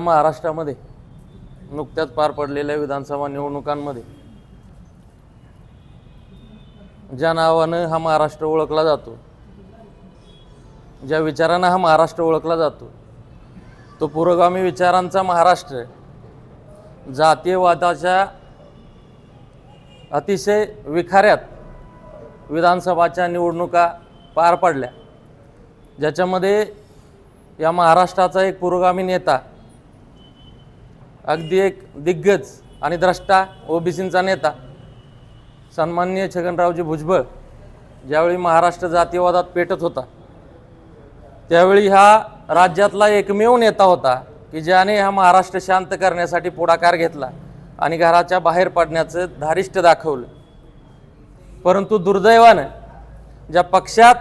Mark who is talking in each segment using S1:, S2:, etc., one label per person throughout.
S1: महाराष्ट्रामध्ये नुकत्याच पार पडलेल्या विधानसभा निवडणुकांमध्ये ज्या नावानं हा महाराष्ट्र ओळखला जातो ज्या विचारानं हा महाराष्ट्र ओळखला जातो तो पुरोगामी विचारांचा महाराष्ट्र जातीयवादाच्या अतिशय विखाऱ्यात विधानसभाच्या निवडणुका पार पडल्या. ज्याच्यामध्ये या महाराष्ट्राचा एक पुरोगामी नेता अगदी एक दिग्गज आणि द्रष्टा ओबीसींचा नेता. सन्माननीय छगनरावजी भुजबळ ज्यावेळी महाराष्ट्र जातीवादात पेटत होता त्यावेळी हा राज्यातला एकमेव नेता होता की ज्याने हा महाराष्ट्र शांत करण्यासाठी पुढाकार घेतला आणि घराच्या बाहेर पडण्याचं धारिष्ट दाखवलं. परंतु दुर्दैवानं ज्या पक्षात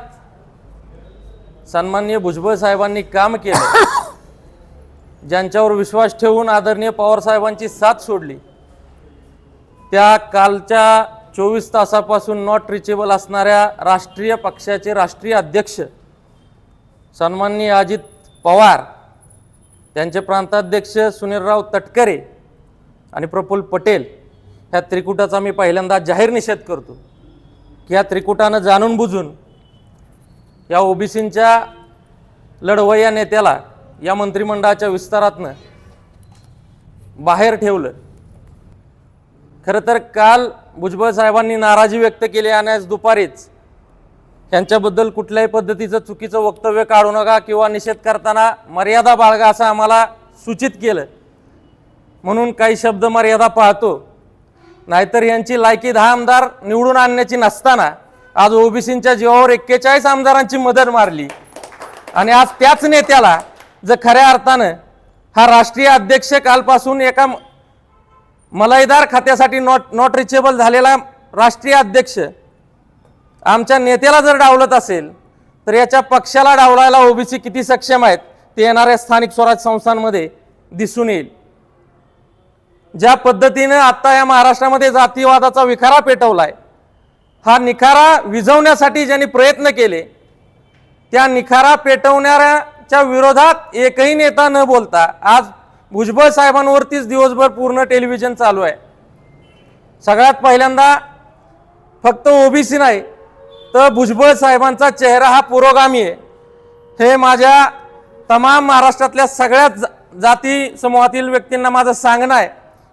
S1: सन्माननीय भुजबळ साहेबांनी काम केलं ज्यांच्यावर विश्वास ठेवून आदरणीय पवार साहेबांची साथ सोडली. त्या कालच्या चोवीस तासापासून नॉट रिचेबल असणाऱ्या राष्ट्रीय पक्षाचे राष्ट्रीय अध्यक्ष सन्माननीय अजित पवार त्यांचे प्रांताध्यक्ष सुनीलराव तटकरे आणि प्रफुल्ल पटेल ह्या त्रिकुटाचा मी पहिल्यांदा जाहीर निषेध करतो की या त्रिकुटानं जाणून बुजून या ओबीसींच्या लढवय्या नेत्याला या मंत्रिमंडळाच्या विस्तारातनं बाहेर ठेवलं. खरं तर काल भुजबळ साहेबांनी नाराजी व्यक्त केली आणि आज दुपारीच त्यांच्याबद्दल कुठल्याही पद्धतीचं चुकीचं वक्तव्य काढू नका किंवा निषेध करताना मर्यादा बाळगा असं आम्हाला सूचित केलं. म्हणून काही शब्द मर्यादा पाळतो. नाहीतर यांची लायकी दहा आमदार निवडून आणण्याची नसताना आज ओबीसींच्या जीवावर एक्केचाळीस आमदारांची मदत मारली. आणि आज त्याच नेत्याला जर खऱ्या अर्थानं हा राष्ट्रीय अध्यक्ष कालपासून एका मलाईदार खात्यासाठी नॉट नॉट रिचेबल झालेला राष्ट्रीय अध्यक्ष आमच्या नेत्याला जर डावलत असेल तर याच्या पक्षाला डावलायला ओबीसी किती सक्षम आहेत ते येणाऱ्या स्थानिक स्वराज संस्थांमध्ये दिसून येईल. ज्या पद्धतीनं आत्ता या महाराष्ट्रामध्ये जातीवादाचा विखारा पेटवलाय हा निखारा विझवण्यासाठी ज्यांनी प्रयत्न केले त्या निखारा च्या विरोधात एकही नेता न बोलता आज भुजबळ साहेबांवरतीच दिवसभर पूर्ण टेलिव्हिजन चालू आहे. सगळ्यात पहिल्यांदा फक्त ओबीसी नाही तर भुजबळ साहेबांचा चेहरा हा पुरोगामी आहे. हे माझ्या तमाम महाराष्ट्रातल्या सगळ्याच जा- जाती समूहातील व्यक्तींना माझं सांगणं आहे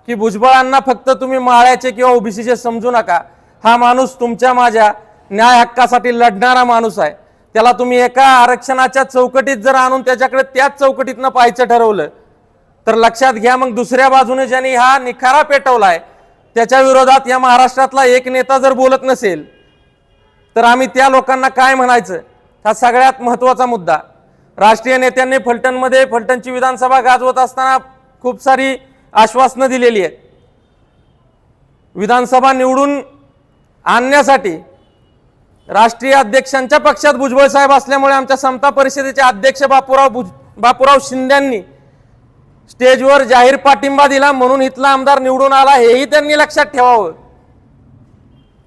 S1: की भुजबळांना फक्त तुम्ही माळ्याचे किंवा ओबीसीचे समजू नका. हा माणूस तुमच्या माझ्या न्याय हक्कासाठी लढणारा माणूस आहे. त्याला तुम्ही एका आरक्षणाच्या चौकटीत जर आणून त्याच्याकडे त्याच चौकटीतनं पाहायचं ठरवलं तर लक्षात घ्या मग दुसऱ्या बाजूने ज्यांनी हा निखारा पेटवलाय त्याच्या विरोधात या महाराष्ट्रातला एक नेता जर बोलत नसेल तर आम्ही त्या लोकांना काय म्हणायचं? हा सगळ्यात महत्त्वाचा मुद्दा. राष्ट्रीय नेत्यांनी फलटणमध्ये फलटणची विधानसभा गाजवत असताना खूप सारी आश्वासनं दिलेली आहेत. विधानसभा निवडून आणण्यासाठी राष्ट्रीय अध्यक्षांच्या पक्षात भुजबळ साहेब असल्यामुळे आमच्या समता परिषदेचे अध्यक्ष बापूराव भुज बापूराव शिंद्यांनी स्टेजवर जाहीर पाठिंबा दिला म्हणून इथला आमदार निवडून आला हेही त्यांनी लक्षात ठेवावं.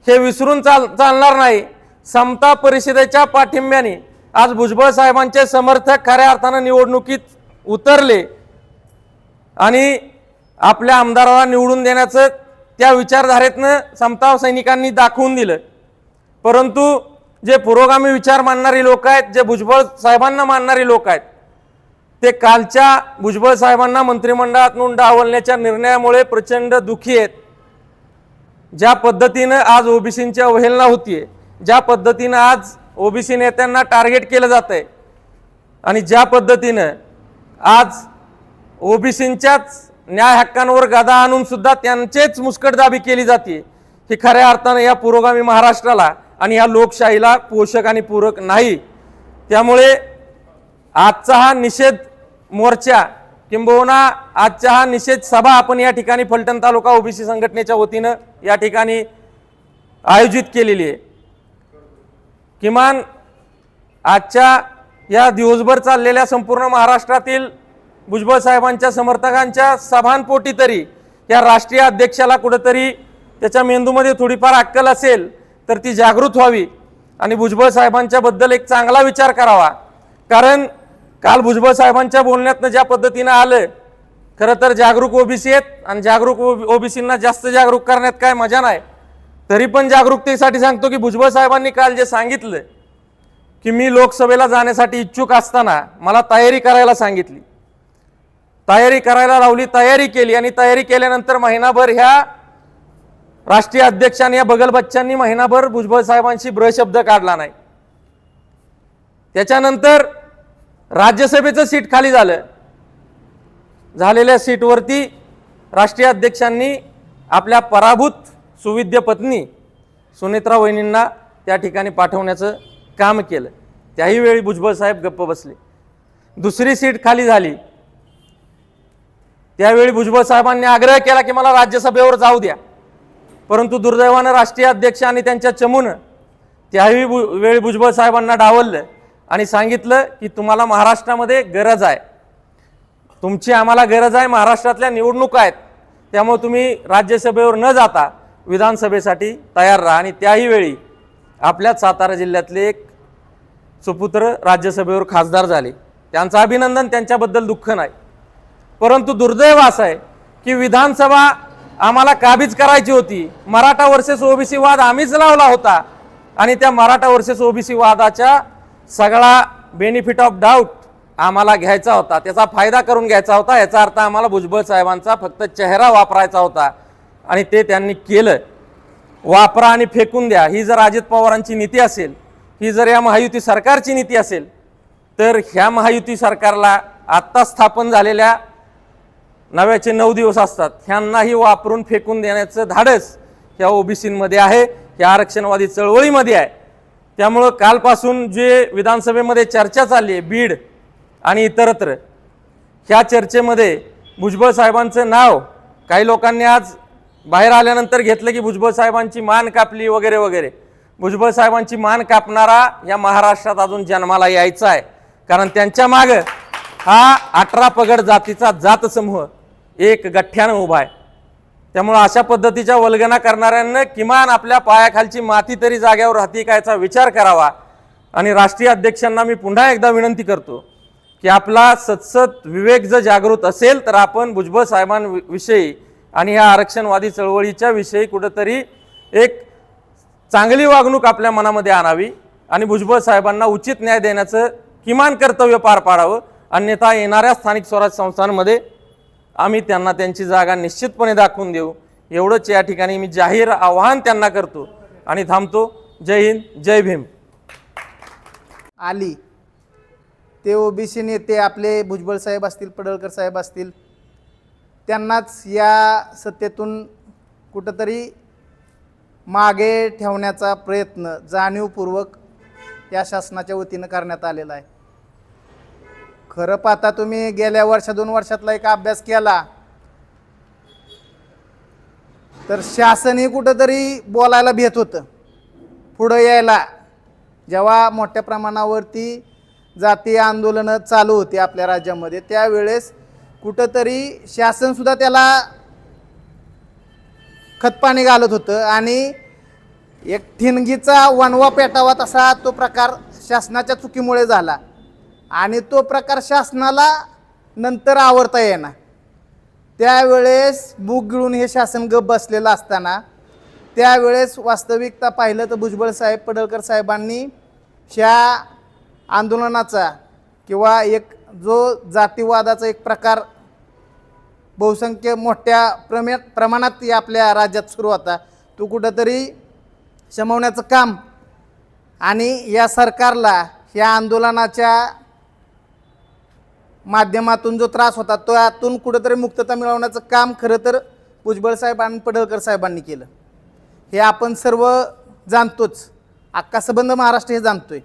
S1: हे विसरून चाल चालणार नाही. समता परिषदेच्या पाठिंब्याने आज भुजबळ साहेबांचे समर्थक खऱ्या अर्थानं निवडणुकीत उतरले आणि आपल्या आमदाराला निवडून देण्याचं त्या विचारधारेतनं समता सैनिकांनी दाखवून दिलं. परंतु जे पुरोगामी विचार मानणारी लोक आहेत जे भुजबळ साहेबांना मानणारी लोक आहेत ते कालच्या भुजबळ साहेबांना मंत्रिमंडळातून डावलण्याच्या निर्णयामुळे प्रचंड दुःखी आहेत. ज्या पद्धतीनं आज ओबीसींची अवहेलना होतीये ज्या पद्धतीनं आज ओबीसी नेत्यांना टार्गेट केलं जात आहे आणि ज्या पद्धतीनं आज ओबीसींच्याच न्याय हक्कांवर गदा आणून सुद्धा त्यांचेच मुस्कटदाबी केली जाते ही खऱ्या अर्थानं या पुरोगामी महाराष्ट्राला आणि ह्या लोकशाहीला पोषक आणि पूरक नाही. त्यामुळे आजचा हा निषेध मोर्चा किंबहुना आजच्या हा निषेध सभा आपण या ठिकाणी फलटण तालुका ओबीसी संघटनेच्या वतीनं या ठिकाणी आयोजित केलेली आहे. किमान आजच्या या दिवसभर चाललेल्या संपूर्ण महाराष्ट्रातील भुजबळ साहेबांच्या समर्थकांच्या सभांपोटी तरी या राष्ट्रीय अध्यक्षाला कुठंतरी त्याच्या मेंदूमध्ये थोडीफार अक्कल असेल तर ती जागृत व्हावी. आणि भुजबळ साहेबांच्याबद्दल एक चांगला विचार करावा. कारण काल भुजबळ साहेबांच्या बोलण्यातनं ज्या पद्धतीनं आलं खरं तर जागरूक ओबीसी आहेत आणि जागरूक ओबीसींना जास्त जागरूक करण्यात काय मजा नाही. तरी पण जागरूकतेसाठी सांगतो की भुजबळ साहेबांनी काल जे सांगितलं की मी लोकसभेला जाण्यासाठी इच्छुक असताना मला तयारी करायला सांगितली. तयारी करायला लावली तयारी केली आणि तयारी केल्यानंतर महिनाभर ह्या राष्ट्रीय अध्यक्षांनी या बगल बच्चांनी महिनाभर भुजबळ साहेबांशी ब्रशब्द काढला नाही. त्याच्यानंतर राज्यसभेचं सीट खाली झालं. झालेल्या सीटवरती राष्ट्रीय अध्यक्षांनी आपल्या पराभूत सुविद्य पत्नी सुनेत्रा वहिनींना त्या ठिकाणी पाठवण्याचं काम केलं. त्याही वेळी भुजबळ साहेब गप्प बसले. दुसरी सीट खाली झाली. त्यावेळी भुजबळ साहेबांनी आग्रह केला की मला राज्यसभेवर जाऊ द्या. परंतु दुर्दैवानं राष्ट्रीय अध्यक्ष आणि त्यांच्या चमून त्याही भु वेळी भुजबळ साहेबांना डावललं आणि सांगितलं की तुम्हाला महाराष्ट्रामध्ये गरज आहे. तुमची आम्हाला गरज आहे महाराष्ट्रातल्या निवडणुका आहेत. त्यामुळे तुम्ही राज्यसभेवर न जाता विधानसभेसाठी तयार राहा आणि त्याही वेळी आपल्याच सातारा जिल्ह्यातले एक सुपुत्र राज्यसभेवर खासदार झाले. त्यांचं अभिनंदन त्यांच्याबद्दल दुःख नाही. परंतु दुर्दैव असं आहे की विधानसभा आम्हाला काबीज करायची होती. मराठा वर्सेस ओबीसी वाद आम्हीच लावला होता. आणि त्या मराठा वर्सेस ओबीसी वादाच्या सगळा बेनिफिट ऑफ डाऊट आम्हाला घ्यायचा होता. त्याचा फायदा करून घ्यायचा होता. याचा अर्थ आम्हाला भुजबळ साहेबांचा फक्त चेहरा वापरायचा होता. आणि ते त्यांनी केलं. वापरा आणि फेकून द्या. ही जर अजित पवारांची नीती असेल ही जर या महायुती सरकारची नीती असेल तर ह्या महायुती सरकारला आत्ता स्थापन झालेल्या नव्याचे नऊ दिवस असतात. ह्यांनाही वापरून फेकून देण्याचं धाडस ह्या ओबीसीमध्ये आहे. ह्या आरक्षणवादी चळवळीमध्ये आहे. त्यामुळं कालपासून जे विधानसभेमध्ये चर्चा चालली आहे बीड आणि इतरत्र ह्या चर्चेमध्ये भुजबळ साहेबांचं नाव काही लोकांनी आज बाहेर आल्यानंतर घेतलं की भुजबळ साहेबांची मान कापली वगैरे वगैरे. भुजबळ साहेबांची मान कापणारा या महाराष्ट्रात अजून जन्माला यायचा आहे. कारण त्यांच्या मागं हा अठरा पगड जातीचा जात समूह एक गठ्ठ्यानं उभा आहे. त्यामुळं अशा पद्धतीच्या वल्गना करणाऱ्यांना किमान आपल्या पायाखालची माती तरी जाग्यावर राहते का याचा विचार करावा. आणि राष्ट्रीय अध्यक्षांना मी पुन्हा एकदा विनंती करतो की आपला सतसत विवेक जर जागृत असेल तर आपण भुजबळ साहेबांविषयी आणि ह्या आरक्षणवादी चळवळीच्या विषयी कुठंतरी एक चांगली वागणूक आपल्या मनामध्ये आणावी आणि भुजबळ साहेबांना उचित न्याय देण्याचं किमान कर्तव्य पार पाडावं. अन्यथा येणाऱ्या स्थानिक स्वराज संस्थांमध्ये आम्ही त्यांना त्यांची जागा निश्चितपणे दाखवून देऊ. एवढंच या ठिकाणी मी जाहीर आवाहन त्यांना करतो. आणि थांबतो. जय हिंद जय भीम.
S2: आली. ते ओबीसी नेते आपले भुजबळ साहेब असतील पडळकर साहेब असतील त्यांनाच या सत्तेतून कुठंतरी मागे ठेवण्याचा प्रयत्न जाणीवपूर्वक या शासनाच्या वतीनं करण्यात आलेला आहे. खरं पाहता तुम्ही गेल्या वर्षा दोन वर्षातला एक अभ्यास केला. तर शासनही कुठंतरी बोलायला भेट होतं. पुढं यायला. जेव्हा मोठ्या प्रमाणावरती जाती आंदोलनं चालू होती आपल्या राज्यामध्ये त्यावेळेस कुठंतरी शासनसुद्धा त्याला खतपाणी घालत होतं आणि एक ठिणगीचा वनवा पेटावा तसा तो प्रकार शासनाच्या चुकीमुळे झाला. आणि तो प्रकार शासनाला नंतर आवडता येणार त्यावेळेस मूग गिळून हे शासन गप बसलेलं असताना त्यावेळेस वास्तविकता पाहिलं तर भुजबळ साहेब पडळकर साहेबांनी ह्या आंदोलनाचा किंवा एक जो जातीवादाचा एक प्रकार बहुसंख्य मोठ्या प्रमे प्रमाणात आपल्या राज्यात सुरू होता तो कुठंतरी शमवण्याचं काम आणि या सरकारला ह्या आंदोलनाच्या माध्यमातून जो त्रास होता तो यातून कुठंतरी मुक्तता मिळवण्याचं काम खरं तर भुजबळ साहेब आणि पडळकर साहेबांनी केलं. हे आपण सर्व जाणतोच. अख्खा संबंध महाराष्ट्र हे जाणतोय.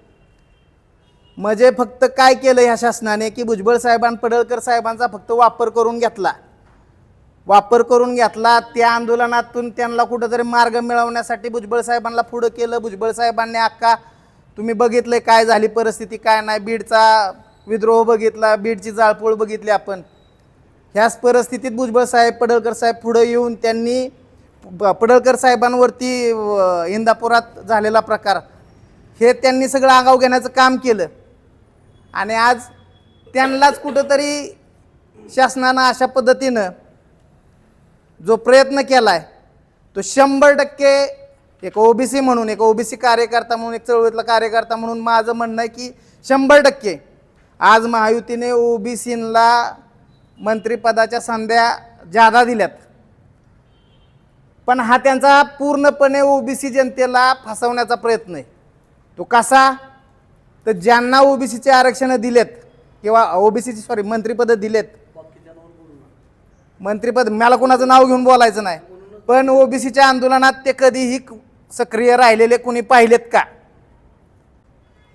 S2: म्हणजे फक्त काय केलं ह्या शासनाने की भुजबळ साहेब पडळकर साहेबांचा फक्त वापर करून घेतला. वापर करून घेतला त्या आंदोलनातून त्यांना कुठंतरी मार्ग मिळवण्यासाठी भुजबळ साहेबांना पुढं केलं. भुजबळ साहेबांनी अख्खा तुम्ही बघितलं काय झाली परिस्थिती काय नाही बीडचा विद्रोह बघितला बीडची जाळपोळ बघितली आपण. ह्याच परिस्थितीत भुजबळ साहेब पडळकर साहेब पुढं येऊन त्यांनी पडळकर साहेबांवरती इंदापुरात झालेला प्रकार. हे त्यांनी सगळं आगाव घेण्याचं काम केलं. आणि आज त्यांनाच कुठंतरी शासनानं अशा पद्धतीनं जो प्रयत्न केला आहे तो शंभर टक्के एक ओबीसी म्हणून एक ओबीसी कार्यकर्ता म्हणून एक चळवळीतला कार्यकर्ता म्हणून माझं म्हणणं आहे की शंभर टक्के आज महायुतीने ओबीसीला मंत्रिपदाच्या संध्या जादा दिल्यात. पण हा त्यांचा पूर्णपणे ओबीसी जनतेला फसवण्याचा प्रयत्न आहे. तो कसा? तर ज्यांना ओबीसीचे आरक्षणं दिलेत किंवा ओबीसीची सॉरी मंत्रिपदं दिलेत मंत्रिपद मला कोणाचं नाव घेऊन बोलायचं नाही पण ओबीसीच्या आंदोलनात ते कधीही सक्रिय राहिलेले कोणी पाहिलेत का?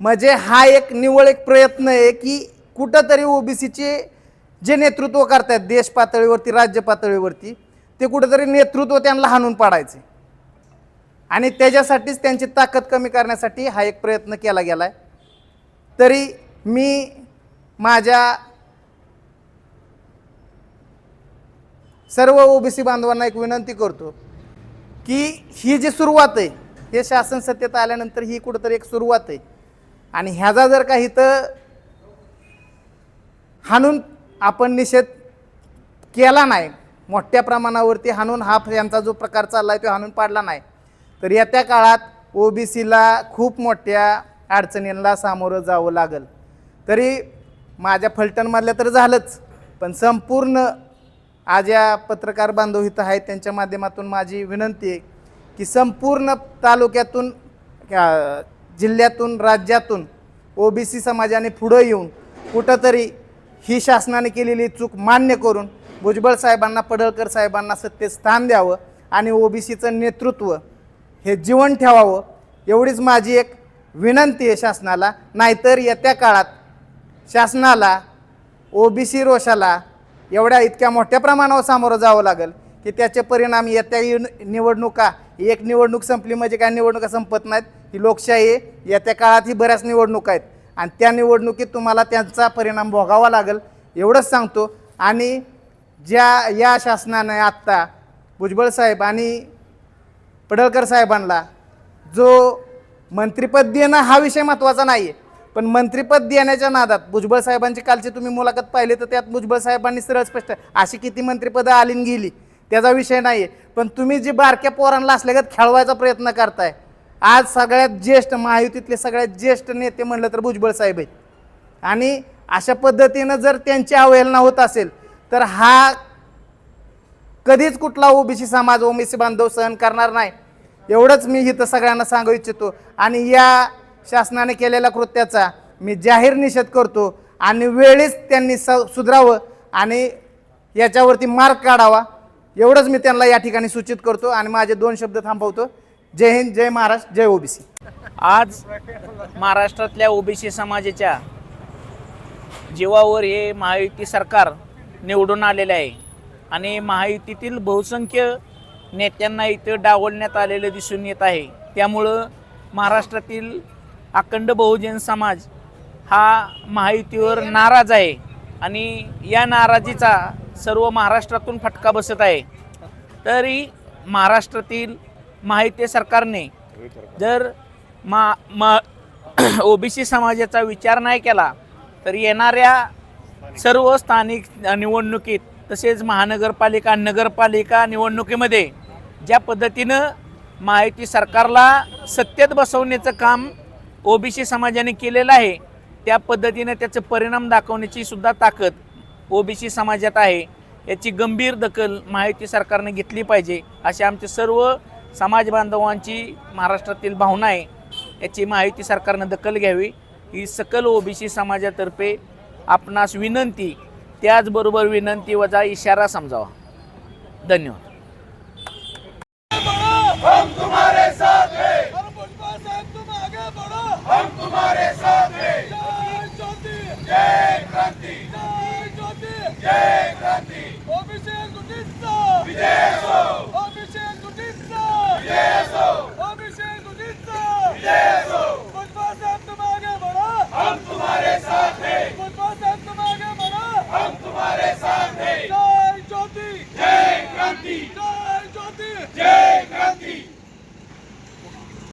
S2: म्हणजे हा एक निवळ एक प्रयत्न आहे की कुठंतरी ओबीसीचे जे नेतृत्व करतायत देश पातळीवरती राज्य पातळीवरती ते कुठंतरी नेतृत्व त्यांना हाणून पाडायचे. आणि त्याच्यासाठीच त्यांची ताकद कमी करण्यासाठी हा एक प्रयत्न केला गेला आहे तरी मी माझ्या सर्व ओबीसी बांधवांना एक विनंती करतो की ही जी सुरुवात आहे हे शासन सत्तेत आल्यानंतर ही कुठंतरी एक सुरुवात आहे. आणि ह्याचा जर काही तर हाणून आपण निषेध केला नाही मोठ्या प्रमाणावरती हाणून हा यांचा जो प्रकार चालला आहे तो हाणून पाडला नाही तर येत्या काळात ओबीसीला खूप मोठ्या अडचणींना सामोरं जावं लागेल. तरी माझ्या फलटणमधल्या तर झालंच पण संपूर्ण आज या पत्रकार बांधव इथं आहेत त्यांच्या माध्यमातून माझी विनंती आहे की संपूर्ण तालुक्यातून जिल्ह्यातून राज्यातून ओबीसी समाजाने पुढं येऊन कुठंतरी ही शासनाने केलेली चूक मान्य करून भुजबळ साहेबांना पडळकर साहेबांना सत्तेत स्थान द्यावं आणि ओबीसीचं नेतृत्व हे जीवन ठेवावं एवढीच माझी एक विनंती आहे शासनाला. नाहीतर येत्या काळात शासनाला ओबीसी रोषाला एवढ्या इतक्या मोठ्या प्रमाणावर सामोरं जावं लागेल की त्याचे परिणाम येत्या निवडणुका एक निवडणूक संपली म्हणजे काय निवडणुका संपत नाहीत. ही लोकशाही आहे. येत्या काळात ही बऱ्याच निवडणुका आहेत. आणि त्या निवडणुकीत तुम्हाला त्यांचा परिणाम भोगावा लागेल एवढंच सांगतो. आणि ज्या या शासनाने आत्ता भुजबळ साहेब आणि पडळकर साहेबांना जो मंत्रिपद देणं हा विषय महत्त्वाचा नाही आहे पण मंत्रिपद देण्याच्या नादात भुजबळ साहेबांची कालची तुम्ही मुलाखत पाहिली तर त्यात भुजबळ साहेबांनी सरळ स्पष्ट अशी किती मंत्रिपदं आलीन गेली त्याचा विषय नाही आहे पण तुम्ही जी बारक्या पोरांना असल्यागत खेळवायचा प्रयत्न करताय. आज सगळ्यात ज्येष्ठ महायुतीतले सगळ्यात ज्येष्ठ नेते म्हणलं तर भुजबळ साहेब आहेत. आणि अशा पद्धतीनं जर त्यांची अवहेलना होत असेल तर हा कधीच कुठला ओबीसी समाज ओबीसी बांधव सहन करणार नाही. एवढंच मी इथं सगळ्यांना सांगू इच्छितो. आणि या शासनाने केलेल्या कृत्याचा मी जाहीर निषेध करतो आणि वेळीच त्यांनी स सुधरावं आणि याच्यावरती मार्ग काढावा. एवढंच मी त्यांना या ठिकाणी सूचित करतो आणि माझे दोन शब्द थांबवतो. जय हिंद जय महाराष्ट्र जय ओबीसी
S3: आज महाराष्ट्रातल्या ओबीसी समाजाच्या जीवावर हे महायुती सरकार निवडून आलेले आहे. आणि महायुतीतील बहुसंख्य नेत्यांना इथं डावलण्यात आलेलं दिसून येत आहे. त्यामुळं महाराष्ट्रातील अखंड बहुजन समाज हा महायुतीवर नाराज आहे. आणि या नाराजीचा सर्व महाराष्ट्रातून फटका बसत आहे. तरी महाराष्ट्रातील माहिती सरकारने जर मा मा ओबीसी समाजाचा विचार नाही केला तर येणाऱ्या सर्व स्थानिक निवडणुकीत तसेच महानगरपालिका नगरपालिका निवडणुकीमध्ये ज्या पद्धतीनं माहिती सरकारला सत्तेत बसवण्याचं काम ओबीसी समाजाने केलेलं आहे त्या पद्धतीनं त्याचं परिणाम दाखवण्याची सुद्धा ताकद ओबीसी समाजात आहे याची गंभीर दखल महायुती सरकारने घेतली पाहिजे अशी आमची सर्व समाज बांधवांची महाराष्ट्रातील भावना आहे. याची महायुती सरकारनं दखल घ्यावी. ही सकल ओबीसी समाजातर्फे आपणास विनंती त्याचबरोबर विनंती वजा इशारा समजावा. धन्यवाद.